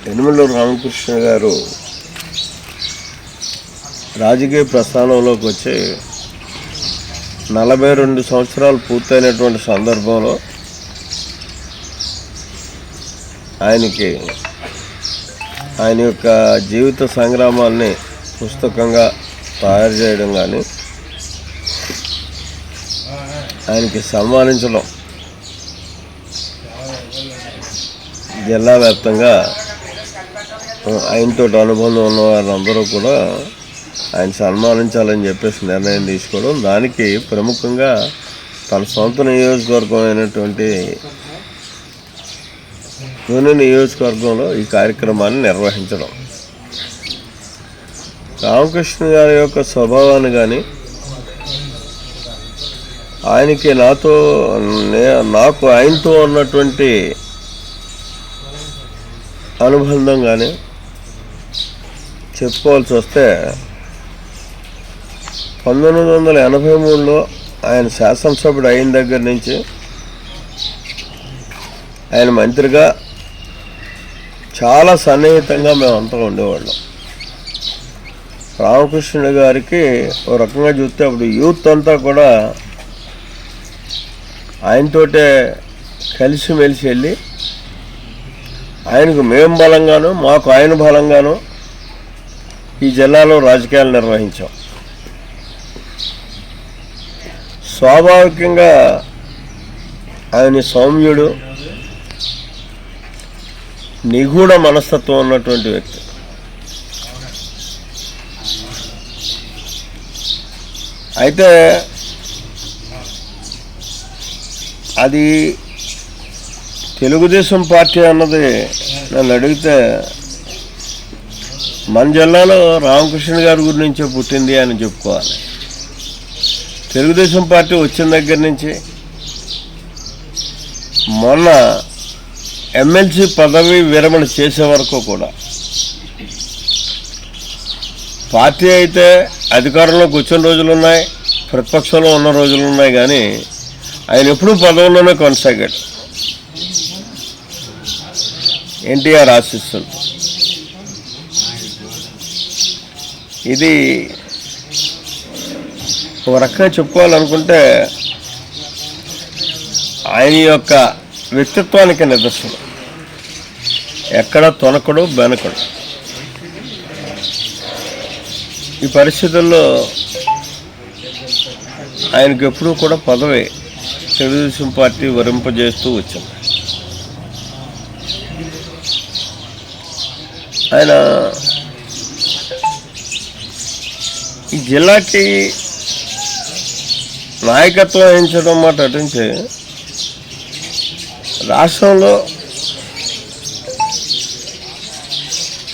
యనమల రామకృష్ణ గారు రాజకీయ ప్రస్థానంలోకి వచ్చి నలభై రెండు సంవత్సరాలు పూర్తయినటువంటి సందర్భంలో ఆయనకి ఆయన యొక్క జీవిత సంగ్రామాల్ని పుస్తకంగా తయారు చేయడం కానీ ఆయనకి సన్మానించడం జిల్లా వ్యాప్తంగా ఆయనతో అనుబంధం ఉన్న వారందరూ కూడా ఆయన సన్మానించాలని చెప్పేసి నిర్ణయం తీసుకోవడం దానికి ప్రముఖంగా తన సొంత నియోజకవర్గం అయినటువంటి తుని నియోజకవర్గంలో ఈ కార్యక్రమాన్ని నిర్వహించడం. రామకృష్ణ గారి యొక్క స్వభావాన్ని కానీ ఆయనకి నాతో నే- నాకు ఆయనతో ఉన్నటువంటి అనుబంధం కానీ చెప్పుకోవాల్సి వస్తే పంతొమ్మిది వందల ఎనభై మూడులో ఆయన శాసనసభ్యుడు అయిన దగ్గర నుంచి ఆయన మంత్రిగా చాలా సన్నిహితంగా మేమంతా ఉండేవాళ్ళం. రామకృష్ణుడు గారికి ఒక రకంగా చూస్తే అప్పుడు యూత్ అంతా కూడా ఆయనతోటే కలిసిమెలిసి వెళ్ళి ఆయనకు మేము బలంగాను మాకు ఆయన బలంగాను ఈ జిల్లాలో రాజకీయాలు నిర్వహించాం. స్వాభావికంగా ఆయన సౌమ్యుడు నిగూఢ మనస్తత్వం ఉన్నటువంటి వ్యక్తి. అయితే అది తెలుగుదేశం పార్టీ అన్నది నన్ను అడిగితే మన జిల్లాలో రామకృష్ణ గారి గురించే పుట్టింది అని చెప్పుకోవాలి. తెలుగుదేశం పార్టీ వచ్చిన దగ్గర నుంచి మొన్న ఎమ్మెల్సీ పదవి విరమణ చేసే వరకు కూడా పార్టీ అయితే అధికారంలో కూర్చున్న రోజులు ఉన్నాయి ప్రతిపక్షంలో ఉన్న రోజులు ఉన్నాయి కానీ ఆయన ఎప్పుడూ పదవుల్లోనే కొనసాగాడు. ఎన్టీఆర్ ఆశిస్తుంది. ఇది ఒక రకంగా చెప్పుకోవాలనుకుంటే ఆయన యొక్క వ్యక్తిత్వానికి నిదర్శనం. ఎక్కడ తొనకడు బెనకడు. ఈ పరిస్థితుల్లో ఆయనకు ఎప్పుడూ కూడా పదవి తెలుగుదేశం పార్టీ వరింపజేస్తూ వచ్చింది. ఆయన ఈ జిల్లాకి నాయకత్వం వహించడం మాట అటుంచే రాష్ట్రంలో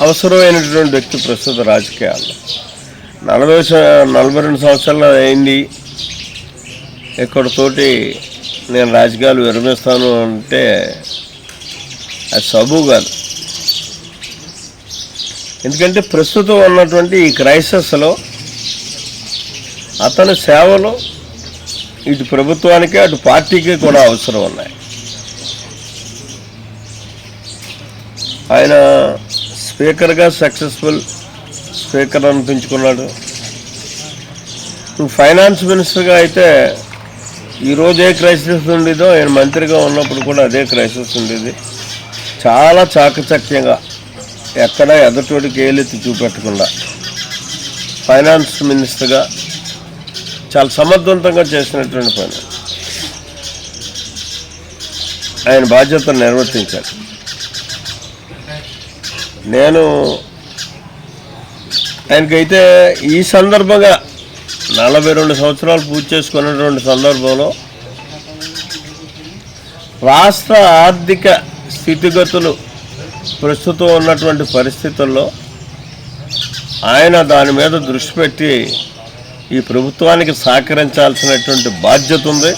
అవసరమైనటువంటి వ్యక్తి ప్రస్తుత రాజకీయాల్లో. నలభై నలభై రెండు సంవత్సరాలు అయింది. ఇక్కడతోటి నేను రాజకీయాలు విరమిస్తాను అంటే అది సబు కాదు ఎందుకంటే ప్రస్తుతం ఉన్నటువంటి ఈ క్రైసిస్లో అతని సేవలు ఇటు ప్రభుత్వానికి అటు పార్టీకి కూడా అవసరం ఉన్నాయి. ఆయన స్పీకర్గా సక్సెస్ఫుల్ స్పీకర్ అనిపించుకున్నాడు. ఫైనాన్స్ మినిస్టర్గా అయితే ఈరోజు ఏ క్రైసిస్ ఉండేదో ఆయన మంత్రిగా ఉన్నప్పుడు కూడా అదే క్రైసిస్ ఉండేది. చాలా చాకచక్యంగా ఎక్కడ ఎదటోడికి ఏలెత్తి చూపెట్టకుండా ఫైనాన్స్ మినిస్టర్గా చాలా సమర్థవంతంగా చేసినటువంటి పని. ఆయన బాధ్యతను నిర్వర్తించారు. నేను ఆయనకైతే ఈ సందర్భంగా నలభై రెండు సంవత్సరాలు పూర్తి చేసుకున్నటువంటి సందర్భంలో రాష్ట్ర ఆర్థిక స్థితిగతులు ప్రస్తుతం ఉన్నటువంటి పరిస్థితుల్లో ఆయన దాని మీద దృష్టి పెట్టి ఈ ప్రభుత్వానికి సహకరించాల్సినటువంటి బాధ్యత ఉంది.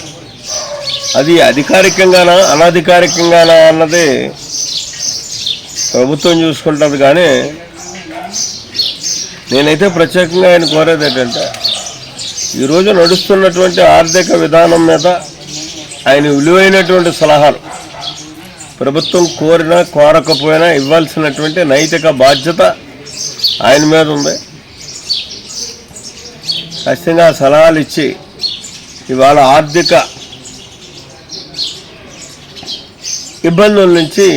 అది అధికారికంగానా అనధికారికంగానా అన్నది ప్రభుత్వం చూసుకుంటుంది కానీ నేనైతే ప్రత్యేకంగా ఆయన కోరేది ఏంటంటే ఈరోజు నడుస్తున్నటువంటి ఆర్థిక విధానం మీద ఆయన విలువైనటువంటి సలహాలు ప్రభుత్వం కోరినా కోరకపోయినా ఇవ్వాల్సినటువంటి నైతిక బాధ్యత ఆయన మీద ఉంది. ఖచ్చితంగా సలహాలు ఇచ్చి ఇవాళ ఆర్థిక ఇబ్బందుల నుంచి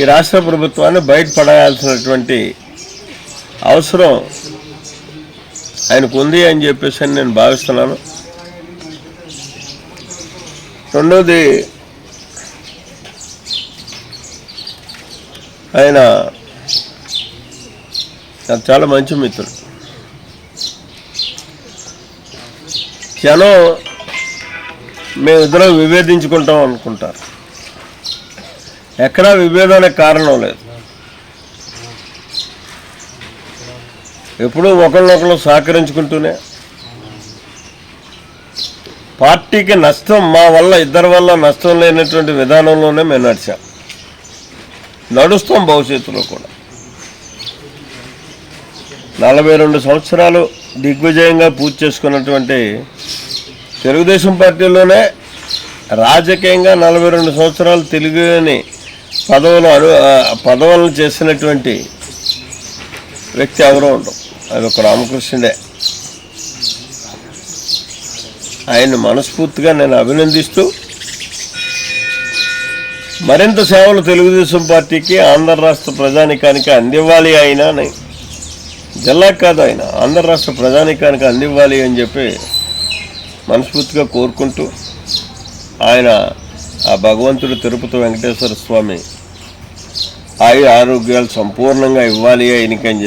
ఈ రాష్ట్ర ప్రభుత్వాన్ని బయటపడాల్సినటువంటి అవసరం ఆయనకు ఉంది అని చెప్పేసి అని నేను భావిస్తున్నాను. రెండోది ఆయన నాకు చాలా మంచి మిత్రుడు. జనం మేమిద్దరం విభేదించుకుంటాం అనుకుంటారు. ఎక్కడా విభేదానికి కారణం లేదు. ఎప్పుడూ ఒకళ్ళొకళ్ళు సహకరించుకుంటూనే. పార్టీకి నష్టం మా వల్ల ఇద్దరి వల్ల నష్టం లేనటువంటి విధానంలోనే మేము నడిచాం. నడుస్తాం భవిష్యత్తులో కూడా. నలభై రెండు సంవత్సరాలు దిగ్విజయంగా పూర్తి చేసుకున్నటువంటి తెలుగుదేశం పార్టీలోనే రాజకీయంగా నలభై రెండు సంవత్సరాలు తెలుగుని పదవులు అను పదవులను చేసినటువంటి వ్యక్తి ఎవరో ఉండవు అది ఒక రామకృష్ణుడే. ఆయన మనస్ఫూర్తిగా నేను అభినందిస్తూ మరింత సేవలు తెలుగుదేశం పార్టీకి ఆంధ్ర రాష్ట్ర ప్రజానికానికి అందివ్వాలి ఆయన అని జిల్లాకు కాదు ఆయన. ఆంధ్ర రాష్ట్ర ప్రజానికానికి అందివ్వాలి అని చెప్పి మనస్ఫూర్తిగా కోరుకుంటూ ఆయన ఆ భగవంతుడు తిరుపతి వెంకటేశ్వర స్వామి ఆయు ఆరోగ్యాలు సంపూర్ణంగా ఇవ్వాలి ఆయనకని చెప్పి